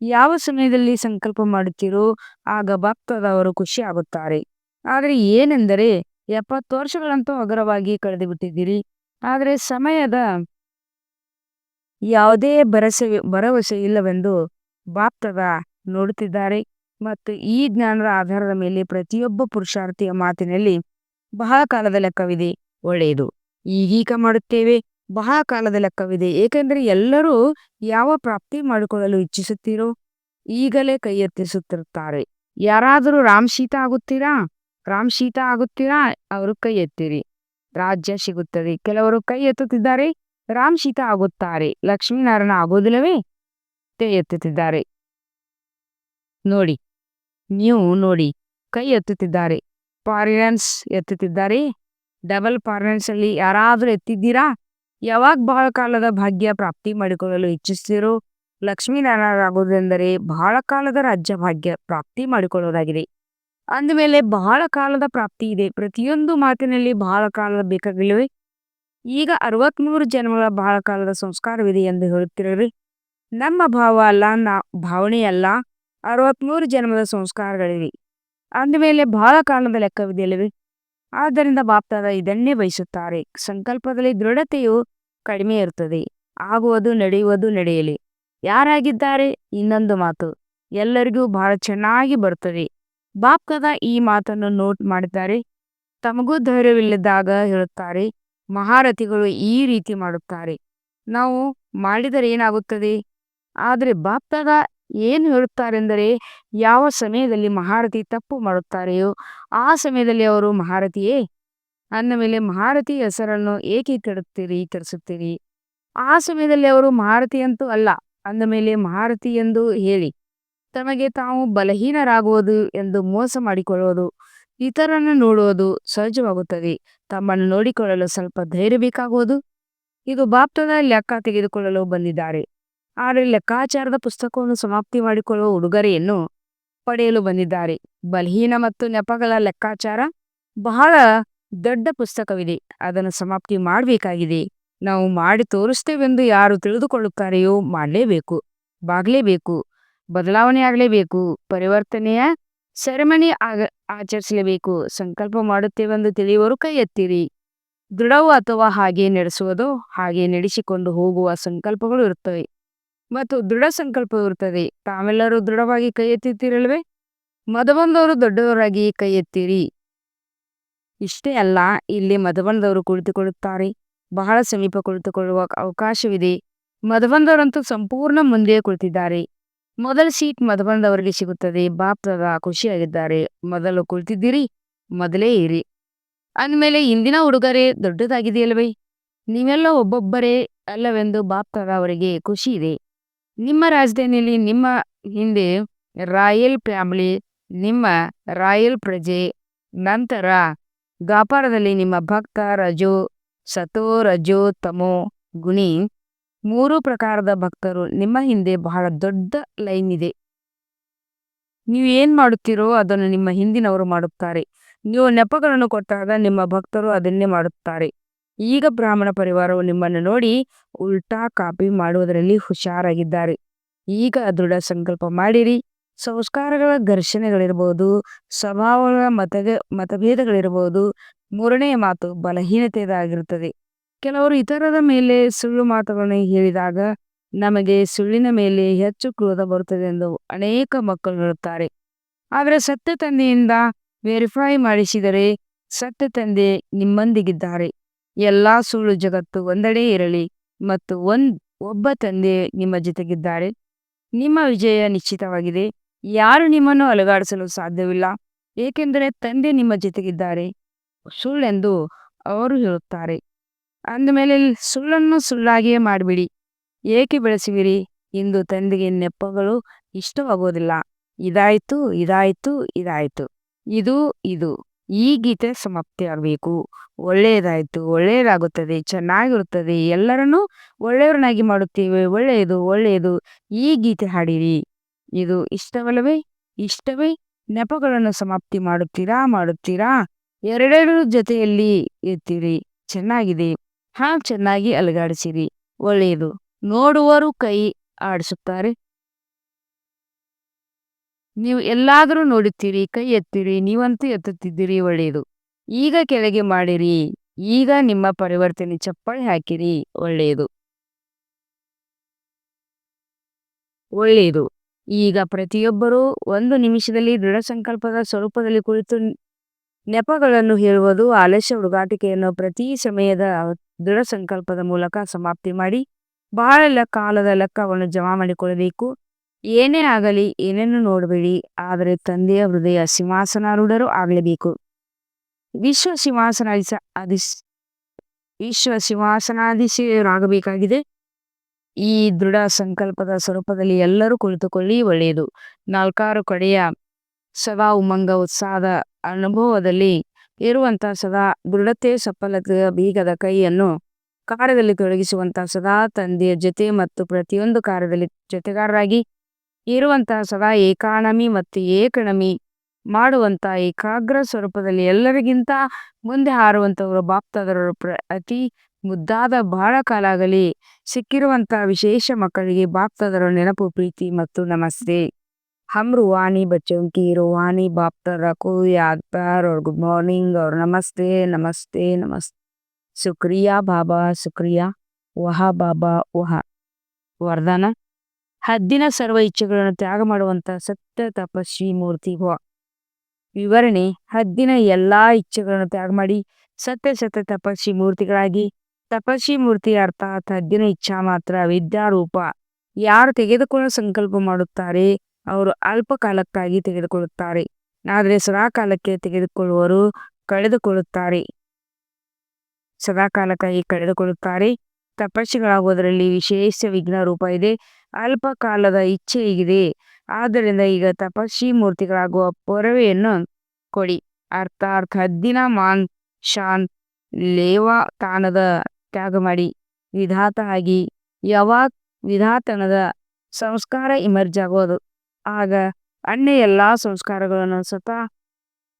ಯಾವ ಸಮಯದಲ್ಲಿ ಸಂಕಲ್ಪ ಮಾಡುತ್ತೀರೋ, ಆಗ ಭಕ್ತದವರು ಖುಷಿ ಆಗುತ್ತಾರೆ. ಆದರೆ ಏನೆಂದರೆ, ಎಪ್ಪತ್ತು ವರ್ಷಗಳಂತೂ ಹಗುರವಾಗಿ ಕಳೆದು ಬಿಟ್ಟಿದ್ದೀರಿ ಆದರೆ ಸಮಯದ ಯಾವುದೇ ಭರಸೆ ಭರವಸೆ ಇಲ್ಲವೆಂದು ಬಾಪ್ತದ ನೋಡುತ್ತಿದ್ದಾರೆ. ಮತ್ತು ಈ ಜ್ಞಾನದ ಆಧಾರದ ಮೇಲೆ ಪ್ರತಿಯೊಬ್ಬ ಪುರುಷಾರ್ಥಿಯ ಮಾತಿನಲ್ಲಿ ಬಹಳ ಕಾಲದ ಲೆಕ್ಕವಿದೆ. ಒಳ್ಳೆಯದು. ಈಗೀಗ ಮಾಡುತ್ತೇವೆ. ಬಹಳ ಕಾಲದ ಲೆಕ್ಕವಿದೆ. ಏಕೆಂದರೆ ಎಲ್ಲರೂ ಯಾವ ಪ್ರಾಪ್ತಿ ಮಾಡಿಕೊಳ್ಳಲು ಇಚ್ಛಿಸುತ್ತೀರೋ ಈಗಲೇ ಕೈ ಎತ್ತಿಸುತ್ತಿರುತ್ತಾರೆ. ಯಾರಾದರೂ ರಾಮ್ ಸೀತ ಆಗುತ್ತೀರಾ? ರಾಮ್ ಸೀತ ಆಗುತ್ತೀರಾ? ಅವರು ಕೈ ಎತ್ತಿರಿ. ರಾಜ್ಯ ಸಿಗುತ್ತದೆ. ಕೆಲವರು ಕೈ ಎತ್ತುತ್ತಿದ್ದಾರೆ. ರಾಮ್ ಸೀತಾ ಆಗುತ್ತಾರೆ, ಲಕ್ಷ್ಮೀನಾರಾಯಣ ಆಗೋದಿಲ್ಲವೇ ಎತ್ತುತ್ತಿದ್ದಾರೆ ನೋಡಿ, ನೀವು ನೋಡಿ, ಕೈ ಎತ್ತುತ್ತಿದ್ದಾರೆ. ಪಾರಿನೆನ್ಸ್ ಎತ್ತುತ್ತಿದ್ದಾರೆ. ಡಬಲ್ ಪಾರಿಯನ್ಸ್ ಅಲ್ಲಿ ಯಾರಾದರೂ ಎತ್ತಿದ್ದೀರಾ? ಯಾವಾಗ ಬಹಳ ಕಾಲದ ಭಾಗ್ಯ ಪ್ರಾಪ್ತಿ ಮಾಡಿಕೊಳ್ಳಲು ಇಚ್ಛಿಸ್ತೀರೋ? ಲಕ್ಷ್ಮೀನಾರಾಯಣ ಆಗುವುದೆಂದರೆ ಬಹಳ ಕಾಲದ ರಾಜ್ಯ ಭಾಗ್ಯ ಪ್ರಾಪ್ತಿ ಮಾಡಿಕೊಳ್ಳುವುದಾಗಿದೆ. ಅಂದಮೇಲೆ ಬಹಳ ಕಾಲದ ಪ್ರಾಪ್ತಿ ಇದೆ. ಪ್ರತಿಯೊಂದು ಮಾತಿನಲ್ಲಿ ಬಹಳ ಕಾಲದ ಬೇಕಾಗಿಲ್ಲವೇ? ಈಗ ಅರವತ್ಮೂರು ಜನ್ಮಗಳ ಬಹಳ ಕಾಲದ ಸಂಸ್ಕಾರವಿದೆ ಎಂದು ಹೇಳುತ್ತಿರಲಿ. ನಮ್ಮ ಭಾವ ಅಲ್ಲ, ನಾ ಭಾವನೆ ಅಲ್ಲ, ಅರವತ್ಮೂರು ಜನ್ಮದ ಸಂಸ್ಕಾರಗಳಿವೆ. ಅಂದಮೇಲೆ ಬಹಳ ಕಾಲದ ಲೆಕ್ಕವಿದೆಯಲ್ಲವೇ? ಆದ್ದರಿಂದ ಬಾಪ್ತಾದ ಇದನ್ನೇ ಬಯಸುತ್ತಾರೆ. ಸಂಕಲ್ಪದಲ್ಲಿ ದೃಢತೆಯು ಕಡಿಮೆ ಇರುತ್ತದೆ. ಆಗುವುದು, ನಡೆಯುವುದು ನಡೆಯಲಿ. ಯಾರಾಗಿದ್ದಾರೆ? ಇನ್ನೊಂದು ಮಾತು. ಎಲ್ಲರಿಗೂ ಬಹಳ ಚೆನ್ನಾಗಿ ಬರುತ್ತದೆ. ಬಾಪ್ಕದ ಈ ಮಾತನ್ನು ನೋಟ್ ಮಾಡಿದ್ದಾರೆ. ತಮಗೂ ಧೈರ್ಯವಿಲ್ಲದಾಗ ಹೇಳುತ್ತಾರೆ. ಮಹಾರಥಿಗಳು ಈ ರೀತಿ ಮಾಡುತ್ತಾರೆ. ನಾವು ಮಾಡಿದರೆ ಏನಾಗುತ್ತದೆ? ಆದರೆ ಬಾಪ್ತಾದ ಏನು ಹೇಳುತ್ತಾರೆಂದರೆ, ಯಾವ ಸಮಯದಲ್ಲಿ ಮಹಾರಥಿ ತಪ್ಪು ಮಾಡುತ್ತಾರೆಯೋ ಆ ಸಮಯದಲ್ಲಿ ಅವರು ಮಹಾರಥಿಯೇ? ಅಂದ ಮೇಲೆ ಮಹಾರಥಿ ಹೆಸರನ್ನು ಏಕೆ ಕೆಡುತ್ತೀರಿ, ಕೆಡಿಸುತ್ತೀರಿ? ಆ ಸಮಯದಲ್ಲಿ ಅವರು ಮಹಾರಥಿ ಅಂತೂ ಅಲ್ಲ. ಅಂದ ಮೇಲೆ ಮಹಾರಥಿ ಎಂದು ಹೇಳಿ, ತಮಗೆ ತಾವು ಬಲಹೀನರಾಗುವುದು ಎಂದು ಮೋಸ ಮಾಡಿಕೊಳ್ಳುವುದು ಇತರನ್ನು ನೋಡುವುದು ಸಹಜವಾಗುತ್ತದೆ. ತಮ್ಮನ್ನು ನೋಡಿಕೊಳ್ಳಲು ಸ್ವಲ್ಪ ಧೈರ್ಯ ಬೇಕಾಗುವುದು. ಇದು ಬಾಪ್ತದ ಲೆಕ್ಕ ತೆಗೆದುಕೊಳ್ಳಲು ಬಂದಿದ್ದಾರೆ. ಆದರೆ ಲೆಕ್ಕಾಚಾರದ ಪುಸ್ತಕವನ್ನು ಸಮಾಪ್ತಿ ಮಾಡಿಕೊಳ್ಳುವ ಉಡುಗೊರೆಯನ್ನು ಪಡೆಯಲು ಬಂದಿದ್ದಾರೆ. ಬಲಹೀನ ಮತ್ತು ನೆಪಗಳ ಲೆಕ್ಕಾಚಾರ ಬಹಳ ದೊಡ್ಡ ಪುಸ್ತಕವಿದೆ. ಅದನ್ನು ಸಮಾಪ್ತಿ ಮಾಡಬೇಕಾಗಿದೆ. ನಾವು ಮಾಡಿ ತೋರಿಸ್ತೇವೆಂದು ಯಾರು ತಿಳಿದುಕೊಳ್ಳುತ್ತಾರೆಯೋ ಮಾಡಲೇಬೇಕು. ಬಾಗಲೇಬೇಕು. ಬದಲಾವಣೆ ಆಗಲೇಬೇಕು ಪರಿವರ್ತನೆಯ ಸೆರೆಮನಿ ಆಗ, ಆಚರಿಸಲೇಬೇಕು. ಸಂಕಲ್ಪ ಮಾಡುತ್ತೇವೆಂದು ತಿಳಿಯುವರು ಕೈ ಎತ್ತಿರಿ. ದೃಢವು ಅಥವಾ ಹಾಗೆ ನಡೆಸುವುದು, ಹಾಗೆ ನಡೆಸಿಕೊಂಡು ಹೋಗುವ ಸಂಕಲ್ಪಗಳು ಇರುತ್ತವೆ. ಮತ್ತು ದೃಢ ಸಂಕಲ್ಪ ಇರುತ್ತದೆ. ತಾವೆಲ್ಲರೂ ದೃಢವಾಗಿ ಕೈ ಎತ್ತಿತ್ತಿರಲ್ವೇ ಮದಬಂದವರು ದೊಡ್ಡವರಾಗಿ ಕೈ ಎತ್ತಿರಿ. ಇಷ್ಟೇ ಅಲ್ಲ, ಇಲ್ಲಿ ಮದಬಂದವರು ಕುಳಿತುಕೊಳ್ಳುತ್ತಾರೆ. ಬಹಳ ಸಮೀಪ ಕುಳಿತುಕೊಳ್ಳುವ ಅವಕಾಶವಿದೆ. ಮದಬಂದವರಂತೂ ಸಂಪೂರ್ಣ ಮುಂದೆ ಕುಳಿತಿದ್ದಾರೆ. ಮೊದಲ ಸೀಟ್ ಮದಬಂದವರಿಗೆ ಸಿಗುತ್ತದೆ. ಬಾಪ್ತದ ಖುಷಿಯಾಗಿದ್ದಾರೆ. ಮೊದಲು ಕುಳಿತಿದ್ದೀರಿ, ಮೊದಲೇ ಇರಿ. ಅಂದಮೇಲೆ, ಇಂದಿನ ಉಡುಗೊರೆ ದೊಡ್ಡದಾಗಿದೆಯಲ್ವೇ? ನೀವೆಲ್ಲ ಒಬ್ಬೊಬ್ಬರೇ ಅಲ್ಲವೆಂದು ಬಾಪ್ತದ ಅವರಿಗೆ ಖುಷಿ ಇದೆ. ನಿಮ್ಮ ರಾಜಧಾನಿಯಲ್ಲಿ, ನಿಮ್ಮ ಹಿಂದೆ ರಾಯಲ್ ಫ್ಯಾಮಿಲಿ, ನಿಮ್ಮ ರಾಯಲ್ ಪ್ರಜೆ, ನಂತರ ಗಾಪಾರದಲ್ಲಿ ನಿಮ್ಮ ಭಕ್ತ ರಜೋ, ಸತೋ ರಜೋ ತಮೋ ಗುಣಿ ಮೂರು ಪ್ರಕಾರದ ಭಕ್ತರು. ನಿಮ್ಮ ಹಿಂದೆ ಬಹಳ ದೊಡ್ಡ ಲೈನ್ ಇದೆ. ನೀವು ಏನ್ ಮಾಡುತ್ತೀರೋ ಅದನ್ನು ನಿಮ್ಮ ಹಿಂದಿನವರು ಮಾಡುತ್ತಾರೆ. ನೀವು ನೆಪಗಳನ್ನು ಕೊಟ್ಟಾಗ ನಿಮ್ಮ ಭಕ್ತರು ಅದನ್ನೇ ಮಾಡುತ್ತಾರೆ. ಈಗ ಬ್ರಾಹ್ಮಣ ಪರಿವಾರವು ನಿಮ್ಮನ್ನು ನೋಡಿ ಉಲ್ಟಾ ಕಾಪಿ ಮಾಡುವುದರಲ್ಲಿ ಹುಷಾರಾಗಿದ್ದಾರೆ. ಈಗ ದೃಢ ಸಂಕಲ್ಪ ಮಾಡಿರಿ. ಸಂಸ್ಕಾರಗಳ ಘರ್ಷಣೆಗಳಿರಬಹುದು ಸ್ವಭಾವಗಳ ಮತಗ ಮತಭೇದಗಳಿರಬಹುದು ಮೂರನೇ ಮಾತು ಬಲಹೀನತೆಯದಾಗಿರುತ್ತದೆ ಕೆಲವರು ಇತರರ ಮೇಲೆ ಸುಳ್ಳು ಮಾತುಗಳನ್ನು ಹೇಳಿದಾಗ ನಮಗೆ ಸುಳ್ಳಿನ ಮೇಲೆ ಹೆಚ್ಚು ಕ್ರೋಧ ಬರುತ್ತದೆ ಎಂದು ಅನೇಕ ಮಕ್ಕಳು ಹೇಳುತ್ತಾರೆ. ಆದರೆ ಸತ್ಯ ತಂದೆಯಿಂದ ವೆರಿಫೈ ಮಾಡಿಸಿದರೆ ಸತ್ಯ ತಂದೆ ನಿಮ್ಮೊಂದಿಗಿದ್ದಾರೆ. ಎಲ್ಲಾ ಸುಳ್ಳು ಜಗತ್ತು ಒಂದೆಡೆ ಇರಲಿ ಮತ್ತು ಒಂದ್ ಒಬ್ಬ ತಂದೆ ನಿಮ್ಮ ಜೊತೆಗಿದ್ದಾರೆ. ನಿಮ್ಮ ವಿಜಯ ನಿಶ್ಚಿತವಾಗಿದೆ. ಯಾರು ನಿಮ್ಮನ್ನು ಅಲುಗಾಡಿಸಲು ಸಾಧ್ಯವಿಲ್ಲ, ಏಕೆಂದರೆ ತಂದೆ ನಿಮ್ಮ ಜೊತೆಗಿದ್ದಾರೆ. ಸುಳ್ಳೆಂದು ಅವರು ಹೇಳುತ್ತಾರೆ. ಅಂದಮೇಲೆ ಸುಳ್ಳನ್ನು ಸುಳ್ಳಾಗಿಯೇ ಮಾಡಿಬಿಡಿ. ಏಕೆ ಬೆಳೆಸುವಿರಿ ಇಂದು ತಂದೆಗೆ ನೆಪಗಳು ಇಷ್ಟವಾಗೋದಿಲ್ಲ. ಇದಾಯಿತು ಇದಾಯಿತು ಇದಾಯಿತು. ಇದು ಇದು. ಈ ಗೀತೆ ಸಮಾಪ್ತಿಯಾಗಬೇಕು ಒಳ್ಳೆಯದಾಯಿತು, ಒಳ್ಳೆಯದಾಗುತ್ತದೆ, ಚೆನ್ನಾಗಿರುತ್ತದೆ. ಎಲ್ಲರನ್ನೂ ಒಳ್ಳೆಯವರನ್ನಾಗಿ ಮಾಡುತ್ತೇವೆ. ಒಳ್ಳೆಯದು ಒಳ್ಳೆಯದು. ಈ ಗೀತೆ ಹಾಡಿರಿ. ಇದು ಇಷ್ಟವಲ್ಲವೇ? ಇಷ್ಟವೇ? ನೆಪಗಳನ್ನು ಸಮಾಪ್ತಿ ಮಾಡುತ್ತೀರಾ ಮಾಡುತ್ತೀರಾ? ಎರಡೆರಡು ಜೊತೆಯಲ್ಲಿ ಇರ್ತೀರಿ. ಚೆನ್ನಾಗಿದೆ. ಹಾ, ಚೆನ್ನಾಗಿ ಅಲುಗಾಡಿಸಿರಿ. ಒಳ್ಳೆಯದು ನೋಡುವರು ಕೈ ಆಡಿಸುತ್ತಾರೆ. ನೀವು ಎಲ್ಲಾದರೂ ನೋಡುತ್ತೀರಿ, ಕೈ ಎತ್ತಿರಿ, ನೀವಂತೂ ಎತ್ತುತ್ತಿದ್ದೀರಿ ಒಳ್ಳೆಯದು ಈಗ ಕೆಳಗೆ ಮಾಡಿರಿ. ಈಗ ನಿಮ್ಮ ಪರಿವರ್ತನೆ ಚಪ್ಪಳಿ ಹಾಕಿರಿ ಒಳ್ಳೆಯದು ಒಳ್ಳೆಯದು ಈಗ ಪ್ರತಿಯೊಬ್ಬರೂ ಒಂದು ನಿಮಿಷದಲ್ಲಿ ದೃಢ ಸಂಕಲ್ಪದ ಸ್ವರೂಪದಲ್ಲಿ ಕುಳಿತು ನೆಪಗಳನ್ನು ಹೇಳುವುದು ಆಲಸ್ಯ ಹುಡುಗಾಟಿಕೆಯನ್ನು ಪ್ರತಿ ಸಮಯದ ದೃಢ ಸಂಕಲ್ಪದ ಮೂಲಕ ಸಮಾಪ್ತಿ ಮಾಡಿ ಬಹಳ ಕಾಲದ ಲೆಕ್ಕವನ್ನು ಜಮಾ ಮಾಡಿಕೊಳ್ಳಬೇಕು. ಏನೇ ಆಗಲಿ ಏನನ್ನು ನೋಡಬೇಡಿ, ಆದರೆ ತಂದೆಯ ಹೃದಯ ಸಿಂಹಾಸನಾರೂಢರು ಆಗಲೇಬೇಕು. ವಿಶ್ವ ಸಿಂಹಾಸನ ಅಧಿಸ್ ವಿಶ್ವ ಸಿಂಹಾಸನಾಧಿಶರಾಗಬೇಕಾಗಿದೆ. ಈ ದೃಢ ಸಂಕಲ್ಪದ ಸ್ವರೂಪದಲ್ಲಿ ಎಲ್ಲರೂ ಕುಳಿತುಕೊಳ್ಳಿ, ಒಳ್ಳೆಯದು. ನಾಲ್ಕಾರು ಕಡೆಯ ಸದಾ ಉಮಂಗ, ಉತ್ಸಾಹದ ಅನುಭವದಲ್ಲಿ ಇರುವಂತಹ ಸದಾ ದೃಢತೆ ಸಫಲತೆಯ ಬೀಗದ ಕೈಯನ್ನು ಕಾರ್ಯದಲ್ಲಿ ತೊಡಗಿಸುವಂತಹ ಸದಾ ತಂದೆಯ ಜೊತೆ ಮತ್ತು ಪ್ರತಿಯೊಂದು ಕಾರ್ಯದಲ್ಲಿ ಜೊತೆಗಾರರಾಗಿ ಇರುವಂತಹ ಸದಾ ಏಕಾನಮಿ ಮತ್ತು ಏಕಣಮಿ ಮಾಡುವಂತ ಏಕಾಗ್ರ ಸ್ವರೂಪದಲ್ಲಿ ಎಲ್ಲರಿಗಿಂತ ಮುಂದೆ ಹಾರುವಂತವರು ಬಾಪ್ತಾದರವರು ಪ್ರ, ಅತಿ ಮುದ್ದಾದ ಬಹಳ ಕಾಲ ಆಗಲಿ ಸಿಕ್ಕಿರುವಂತಹ ವಿಶೇಷ ಮಕ್ಕಳಿಗೆ ಬಾಪ್ತಾದರ ನೆನಪು, ಪ್ರೀತಿ ಮತ್ತು ನಮಸ್ತೆ. हम रूहानी बच्चों की रूहानी बाप दादा को याद पर और गुड मॉर्निंग और नमस्ते नमस्ते नमस्ते शुक्रिया ಬಾಬಾ ಶುಕ್ರಿಯಾ ವಹ ಬಾಬಾ ವಹ ವರದಾನ ಹದ್ದಿನ ಸರ್ವ ಇಚ್ಛೆಗಳನ್ನು ತ್ಯಾಗ ಮಾಡುವಂತ ಸತ್ಯ ತಪಸ್ವಿ ಮೂರ್ತಿ ಭವ ವಿವರಣೆ ಹದ್ದಿನ ಎಲ್ಲಾ ಇಚ್ಛೆಗಳನ್ನು ತ್ಯಾಗ ಮಾಡಿ ಸತ್ಯ ಸತ್ಯ ತಪಸ್ವಿ ಮೂರ್ತಿಗಳಾಗಿ ತಪಸ್ವಿ ಮೂರ್ತಿ ಅರ್ಥಾತ್ ಹದ್ದಿನ ಇಚ್ಛಾ ಮಾತ್ರ ವಿದ್ಯಾರೂಪ ಯಾರು ತೆಗೆದುಕೊಳ್ಳೋ ಸಂಕಲ್ಪ ಮಾಡುತ್ತಾರೆ ಅವರು ಅಲ್ಪ ಕಾಲಕ್ಕಾಗಿ ತೆಗೆದುಕೊಳ್ಳುತ್ತಾರೆ. ಆದರೆ ಸದಾಕಾಲಕ್ಕೆ ತೆಗೆದುಕೊಳ್ಳುವರು ಕಳೆದುಕೊಳ್ಳುತ್ತಾರೆ. ಸದಾಕಾಲಕ್ಕಾಗಿ ಕಳೆದುಕೊಳ್ಳುತ್ತಾರೆ. ತಪಸ್ಸಿಗಳಾಗುವುದರಲ್ಲಿ ವಿಶೇಷ ವಿಘ್ನ ರೂಪ ಇದೆ. ಅಲ್ಪ ಕಾಲದ ಇಚ್ಛೆ ಇದೆ ಆದ್ದರಿಂದ ಈಗ ತಪಸ್ವಿ ಮೂರ್ತಿಗಳಾಗುವ ಪೊರವೆಯನ್ನು ಕೊಡಿ. ಅರ್ಥಾತ್ ಹದ್ದಿನ ಮಾನ್ ಶಾನ್ ಲೇವ ತಾನದ ತ್ಯಾಗ ಮಾಡಿ. ವಿಧಾತ ಆಗಿ ಯಾವಾಗ ವಿಧಾತನದ ಸಂಸ್ಕಾರ ಇಮರ್ಜ್ ಆಗೋದು ಆಗ ಅಣ್ಣ ಎಲ್ಲಾ ಸಂಸ್ಕಾರಗಳನ್ನು ಸ್ವತಃ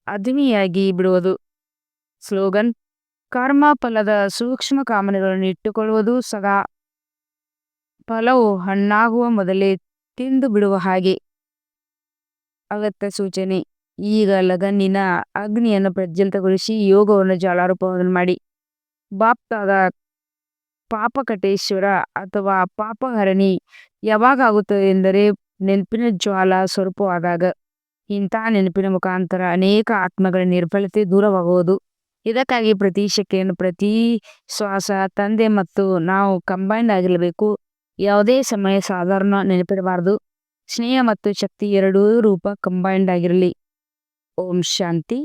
ಅದಿಮಿಯಾಗಿ ಬಿಡುವುದು. ಸ್ಲೋಗನ್ ಕರ್ಮ ಫಲದ ಸೂಕ್ಷ್ಮ ಕಾಮನೆಗಳನ್ನು ಇಟ್ಟುಕೊಳ್ಳುವುದು ಸದಾ. ಫಲವು ಹಣ್ಣಾಗುವ ಮೊದಲೇ ತಿಂದು ಬಿಡುವ ಹಾಗೆ. ಅಗತ್ಯ ಸೂಚನೆ, ಈಗ ಲಗನ್ನಿನ ಅಗ್ನಿಯನ್ನು ಪ್ರಜ್ವಲಿತಗೊಳಿಸಿ ಯೋಗವನ್ನು ಜಾಲಾರೂಪವನ್ನು ಮಾಡಿ. ಬಾಪ್ತಾದ ಪಾಪಕಟೇಶ್ವರ ಅಥವಾ ಪಾಪಹರಣಿ ಯಾವಾಗ ಆಗುತ್ತದೆ ಎಂದರೆ ನೆನಪಿನ ಜ್ವಾಲ ಸ್ವರೂಪವಾದಾಗ ಇಂಥ ನೆನಪಿನ ಮುಖಾಂತರ ಅನೇಕ ಆತ್ಮಗಳ ನಿರ್ಬಲತೆ ದೂರವಾಗುವುದು. ಇದಕ್ಕಾಗಿ ಪ್ರತಿ ಶಕ್ತಿಯನ್ನು, ಪ್ರತಿ ಶ್ವಾಸ, ತಂದೆ ಮತ್ತು ನಾವು ಕಂಬೈಂಡ್ ಆಗಿರಬೇಕು. ಯಾವುದೇ ಸಮಯ ಸಾಧಾರಣ ನೆನಪಿರಬಾರದು. ಸ್ನೇಹ ಮತ್ತು ಶಕ್ತಿ ಎರಡೂ ರೂಪ ಕಂಬೈಂಡ್ ಆಗಿರಲಿ. ಓಂ ಶಾಂತಿ.